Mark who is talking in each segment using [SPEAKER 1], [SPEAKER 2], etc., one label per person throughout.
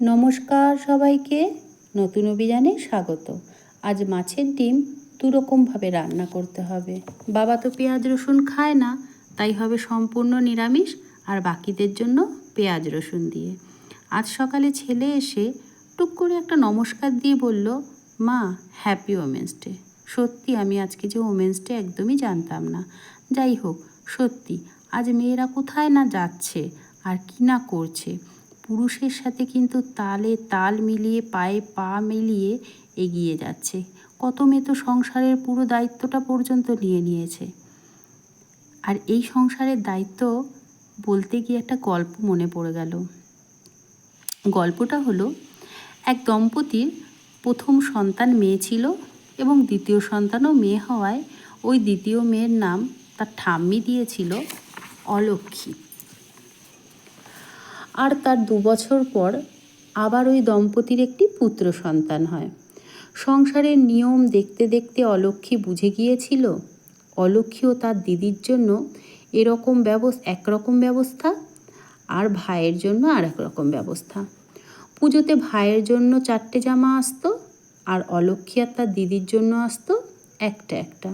[SPEAKER 1] নমস্কার সবাইকে। নতুন অভিযানে স্বাগত। আজ মাছের ডিম দুরকমভাবে রান্না করতে হবে। বাবা তো পেঁয়াজ রসুন খায় না, তাই হবে সম্পূর্ণ নিরামিষ আর বাকিদের জন্য পেঁয়াজ রসুন দিয়ে। আজ সকালে ছেলে এসে টুক করে একটা নমস্কার দিয়ে বলল, মা হ্যাপি ওমেন্স ডে সত্যি, আমি আজকে যে ওমেন্স ডে একদমই জানতাম না। যাই হোক, সত্যি, আজ মেয়েরা কোথায় না যাচ্ছে আর কি না করছে। পুরুষের সাথে কিন্তু তালে তাল মিলিয়ে, পায়ে পা মিলিয়ে এগিয়ে যাচ্ছে। কত মেয়ে তো সংসারের পুরো দায়িত্বটা পর্যন্ত নিয়ে নিয়েছে। আর এই সংসারের দায়িত্ব বলতে গিয়ে একটা গল্প মনে পড়ে গেল। গল্পটা হলো, এক দম্পতির প্রথম সন্তান মেয়ে ছিল এবং দ্বিতীয় সন্তানও মেয়ে হওয়ায় ওই দ্বিতীয় মেয়ের নাম তার ঠাম্মি দিয়েছিল অলক্ষী। আর তার দু বছর পর আবার ওই দম্পতির একটি পুত্র সন্তান হয়। সংসারের নিয়ম দেখতে দেখতে অলক্ষী বুঝে গিয়েছিল অলক্ষী ও তার দিদির জন্য এরকম ব্যবস্থা একরকম ব্যবস্থা আর ভাইয়ের জন্য আর রকম ব্যবস্থা। পুজোতে ভাইয়ের জন্য চারটে জামা আসতো আর অলক্ষী আর তার দিদির জন্য আসতো একটা একটা।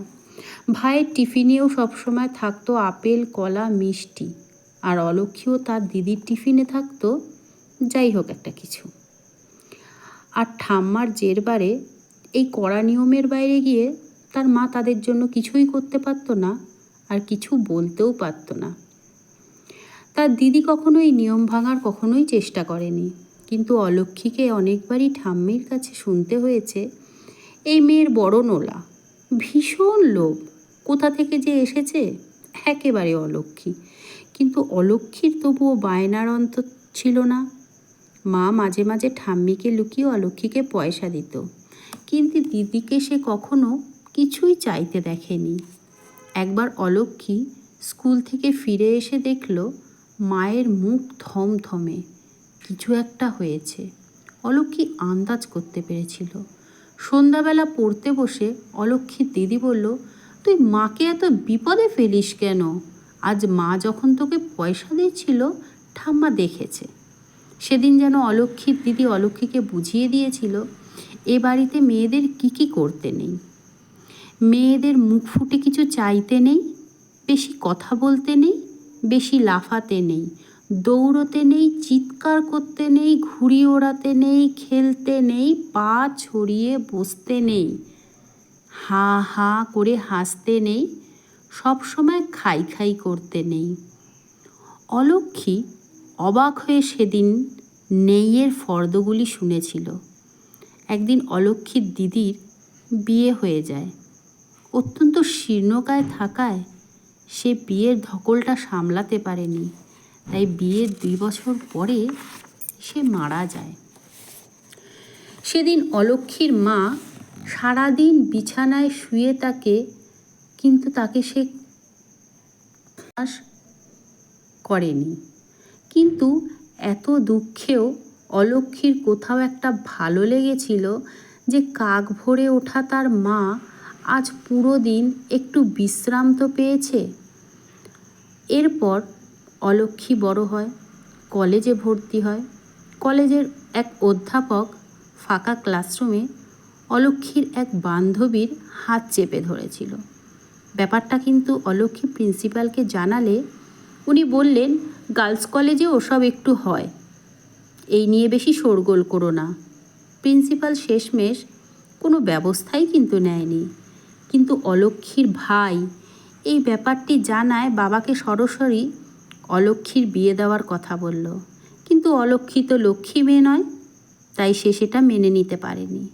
[SPEAKER 1] ভাইয়ের টিফিনেও সবসময় থাকতো আপেল, কলা, মিষ্টি। আর অলক্ষীও তার দিদির টিফিনে থাকতো, যাই হোক একটা কিছু। আর ঠাম্মার জের বারে এই কড়া নিয়মের বাইরে গিয়ে তার মা তাদের জন্য কিছুই করতে পারতো না আর কিছু বলতেও পারতো না। তার দিদি কখনো এই নিয়ম ভাঙার কখনোই চেষ্টা করেনি, কিন্তু অলক্ষীকে অনেকবারই ঠাম্মির কাছে শুনতে হয়েছে, এই মেয়ের বড় নোলা, ভীষণ লোভ, কোথা থেকে যে এসেছে? একেবারে অলক্ষী কিন্তু অলক্ষীর তবুও বায়নার অন্ত ছিল না। মা মাঝে মাঝে ঠাম্মিকে লুকিয়ে অলক্ষীকে পয়সা দিত। কিন্তু দিদিকে সে কখনো কিছুই চাইতে দেখেনি। একবার অলক্ষী স্কুল থেকে ফিরে এসে দেখল মায়ের মুখ থমথমে। কিছু একটা হয়েছে। অলক্ষী আন্দাজ করতে পেরেছিল। সন্ধ্যাবেলা পড়তে বসে অলক্ষীর দিদি বলল, তুই মাকে এত বিপদে ফেলিস কেন? আজ মা যখন তোকে পয়সা দিয়েছিল, ঠাম্মা দেখেছে। সেদিন যেন অলক্ষীর দিদি অলক্ষীকে বুঝিয়ে দিয়েছিল, এ বাড়িতে মেয়েদের কি কি করতে নেই? মেয়েদের মুখ ফুটে কিছু চাইতে নেই, বেশি কথা বলতে নেই, বেশি লাফাতে নেই, দৌড়তে নেই, চিৎকার করতে নেই, ঘুড়ি ওড়াতে নেই, খেলতে নেই, পা ছড়িয়ে বসতে নেই, হা হা করে হাসতে নেই সব সময় খাই খাই করতে নেই। অলক্ষী অবাক হয়ে সেদিন নেইয়ের ফর্দগুলি শুনেছিল। একদিন অলক্ষীর দিদির বিয়ে হয়ে যায়। অত্যন্ত শীর্ণকায় থাকায় সে বিয়ের ধকলটা সামলাতে পারেনি। তাই বিয়ের দুই বছর পরে সে মারা যায়। সেদিন অলক্ষীর মা সারাদিন বিছানায় শুয়ে তাকে কিন্তু তাকে সে করেনি। কিন্তু এত দুঃখেও অলক্ষীর কোথাও একটা ভালো লেগেছিল যে কাক ভরে ওঠা তার মা আজ পুরো দিন একটু বিশ্রাম তো পেয়েছে। এরপর অলক্ষী বড় হয়, কলেজে ভর্তি হয়। কলেজের এক অধ্যাপক ফাঁকা ক্লাসরুমে অলক্ষীর এক বান্ধবীর হাত চেপে ধরেছিল। ব্যাপারটা কিন্তু অলক্ষী প্রিন্সিপালকে জানালে উনি বললেন, গার্লস কলেজে ওসব একটু হয়। এই নিয়ে বেশি শোরগোল করো না। প্রিন্সিপাল শেষমেশ কোনো ব্যবস্থাই কিন্তু নেয়নি। কিন্তু অলক্ষীর ভাই এই ব্যাপারটি জানায় বাবাকে সরাসরি অলক্ষীর বিয়ে দেওয়ার কথা বলল। কিন্তু অলক্ষী তো লক্ষ্মী মেয়ে নয়, তাই সে সেটা মেনে নিতে পারেনি।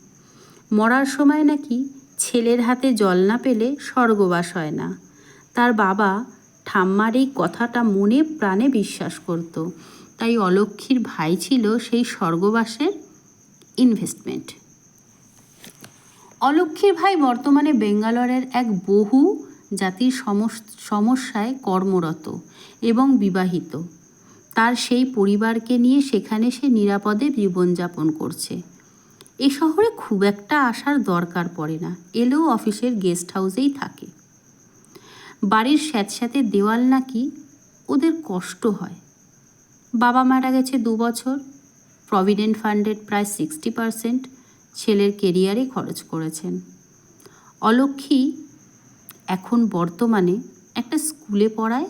[SPEAKER 1] মরার সময় নাকি ছেলের হাতে জল না পেলে স্বর্গবাস হয় না। তার বাবা ঠাম্মার এই কথাটা মনে প্রাণে বিশ্বাস করত। তাই অলক্ষীর ভাই ছিল সেই স্বর্গবাসের ইনভেস্টমেন্ট অলক্ষীর ভাই বর্তমানে বেঙ্গালোরের এক বহু জাতির সমস্যায় কর্মরত এবং বিবাহিত। তার সেই পরিবারকে নিয়ে সেখানে সে নিরাপদে জীবনযাপন করছে। এ শহরে খুব একটা আসার দরকার পড়ে না, এলেও অফিসের গেস্ট হাউসেই থাকে। বাড়ির স্যাঁতস্যাঁতে দেওয়াল নাকি ওদের কষ্ট হয়। বাবা মারা গেছে দু বছর, প্রভিডেন্ট ফান্ডের প্রায় সিক্সটি পারসেন্ট ছেলের কেরিয়ারে খরচ করেছেন। অলক্ষী এখন বর্তমানে একটা স্কুলে পড়ায়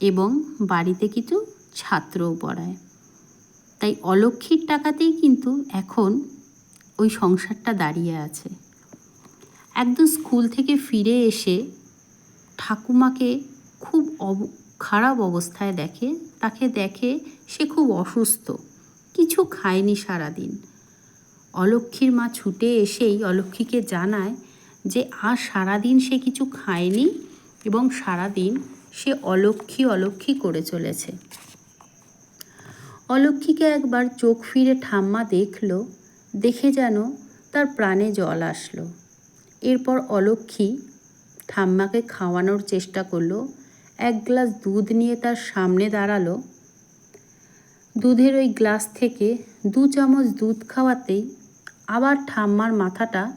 [SPEAKER 1] এবং বাড়িতে কিছু ছাত্রও পড়ায়। তাই অলক্ষীর টাকাতেই কিন্তু এখন ওই সংসারটা দাঁড়িয়ে আছে। একদম স্কুল থেকে ফিরে এসে ঠাকুমাকে খুব অব, খারাপ অবস্থায় দেখে, তাকে দেখে সে খুব অসুস্থ। কিছু খায়নি সারাদিন। অলক্ষীর মা ছুটে এসেই অলক্ষীকে জানায় যে, আর সারাদিন সে কিছু খায়নি এবং সারাদিন সে অলক্ষী অলক্ষী করে চলেছে। অলক্ষীকে একবার চোখ ফিরে ঠাম্মা দেখল। দেখে যেন তার প্রাণে জল আসলো। এরপর অলক্ষী ঠাম্মাকে খাওয়ানোর চেষ্টা করল। এক গ্লাস দুধ নিয়ে তার সামনে দাঁড়াল। দুধের ওই গ্লাস থেকে দু চামচ দুধ খাওয়াতেই আবার ঠাম্মার মাথাটা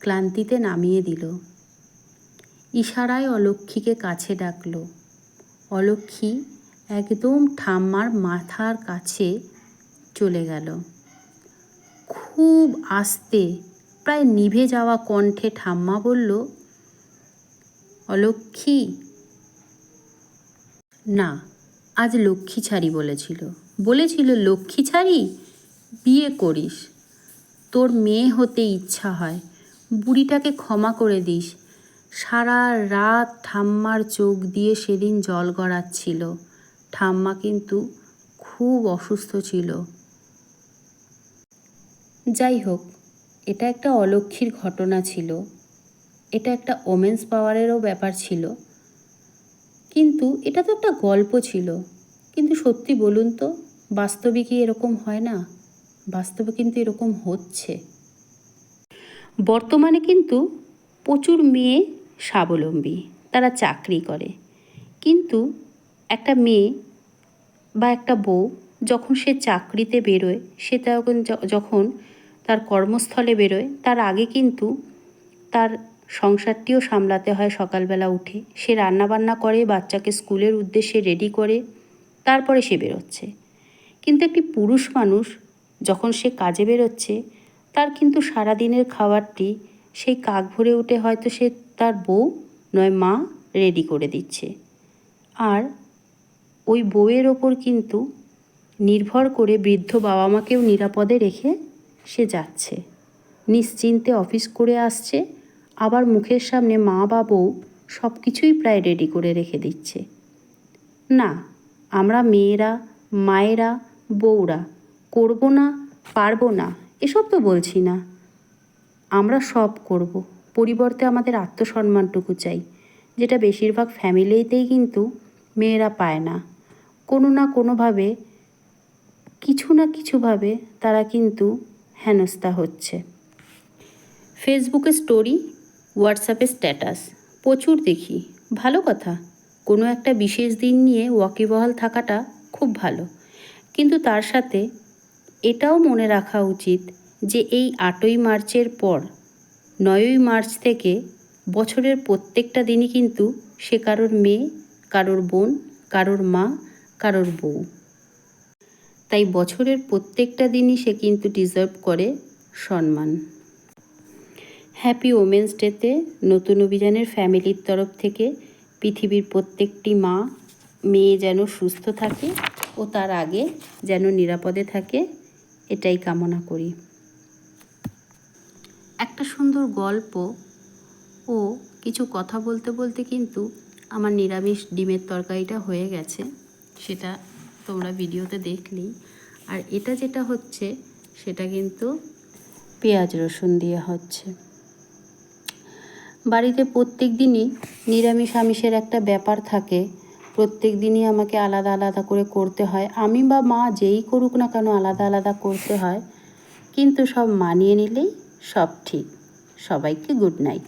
[SPEAKER 1] ক্লান্তিতে নামিয়ে দিল। ইশারায় অলক্ষীকে কাছে ডাকল। অলক্ষী একদম ঠাম্মার মাথার কাছে চলে গেল। খুব আস্তে, প্রায় নিভে যাওয়া কণ্ঠে ঠাম্মা বলল অলক্ষী না, আজ লক্ষ্মী ছাড়ি বলেছিল। বলেছিল লক্ষ্মী ছাড়ি বিয়ে করিস। তোর মেয়ে হতে ইচ্ছা হয়। বুড়িটাকে ক্ষমা করে দিস। সারা রাত ঠাম্মার চোখ দিয়ে সেদিন জল গড়াচ্ছিল। ঠাম্মা কিন্তু খুব অসুস্থ ছিল। যাই হোক, এটা একটা অলক্ষীর ঘটনা ছিল। এটা একটা ওমেন্স পাওয়ারেরও ব্যাপার ছিল। কিন্তু এটা তো একটা গল্প ছিল। কিন্তু সত্যি বলুন তো, বাস্তবে কি এরকম হয় না? বাস্তবে কিন্তু এরকম হচ্ছে। বর্তমানে কিন্তু প্রচুর মেয়ে স্বাবলম্বী, তারা চাকরি করে। কিন্তু একটা মেয়ে বা একটা বউ যখন সে চাকরিতে বেরোয়, সে তখন যখন তার কর্মস্থলে বেরোয়। তার আগে কিন্তু তার সংসারটিও সামলাতে হয় সকালবেলা উঠে। সে রান্নাবান্না করে, বাচ্চাকে স্কুলের উদ্দেশ্যে রেডি করে, তারপরে সে বেরোচ্ছে। কিন্তু একটি পুরুষ মানুষ যখন সে কাজে বেরোচ্ছে, তার কিন্তু সারাদিনের খাবারটি সেই কাক ভরে উঠে হয়তো সে তার বউ নয়, মা রেডি করে দিচ্ছে। আর ওই বউয়ের ওপর কিন্তু নির্ভর করে বৃদ্ধ বাবা মাকেও নিরাপদে রেখে সে যাচ্ছে। নিশ্চিন্তে অফিস করে আসছে, আবার মুখের সামনে মা বা বউ সব কিছুই প্রায় রেডি করে রেখে দিচ্ছে। না, আমরা মেয়েরা, মায়েরা, বউরা, করব না, পারব না, এসব তো বলছি না। আমরা সব করব, পরিবর্তে আমাদের আত্মসম্মানটুকু চাই। যেটা বেশিরভাগ ফ্যামিলিতেই কিন্তু মেয়েরা পায় না। কোনো না কোনোভাবে, কিছু না কিছুভাবে তারা কিন্তু হেনস্থা হচ্ছে। ফেসবুকে স্টোরি হোয়াটসঅ্যাপে স্ট্যাটাস প্রচুর দেখি। ভালো কথা। কোনো একটা বিশেষ দিন নিয়ে ওয়াকিবহাল থাকাটা খুব ভালো। কিন্তু তার সাথে এটাও মনে রাখা উচিত যে এই আটই মার্চের পর, নয়ই মার্চ থেকে বছরের প্রত্যেকটা দিনই কিন্তু সে কারোর মেয়ে, কারোর বোন, কারোর মা, কারোর বউ। তাই বছরের প্রত্যেকটা দিনই সে কিন্তু ডিজার্ভ করে সম্মান। হ্যাপি ওমেন্স ডেতে নতুন অভিযানের ফ্যামিলির তরফ থেকে পৃথিবীর প্রত্যেকটি মা, মেয়ে যেন সুস্থ থাকে ও তার আগে যেন নিরাপদে থাকে, এটাই কামনা করি। একটা সুন্দর গল্প ও কিছু কথা বলতে বলতে কিন্তু আমার নিরামিষ ডিমের তরকারিটা হয়ে গেছে, সেটা তোমরা ভিডিওতে দেখলেই। আর এটা যেটা হচ্ছে, সেটা কিন্তু পেঁয়াজ রসুন দিয়ে হচ্ছে। বাড়িতে প্রত্যেক দিনই নিরামিষ আমিষের একটা ব্যাপার থাকে। প্রত্যেক দিনই আমাকে আলাদা আলাদা করে করতে হয়। আমি বা মা যেই করুক না কেন আলাদা আলাদা করতে হয়। কিন্তু সব মানিয়ে নিলেই সব ঠিক। সবাইকে গুড নাইট।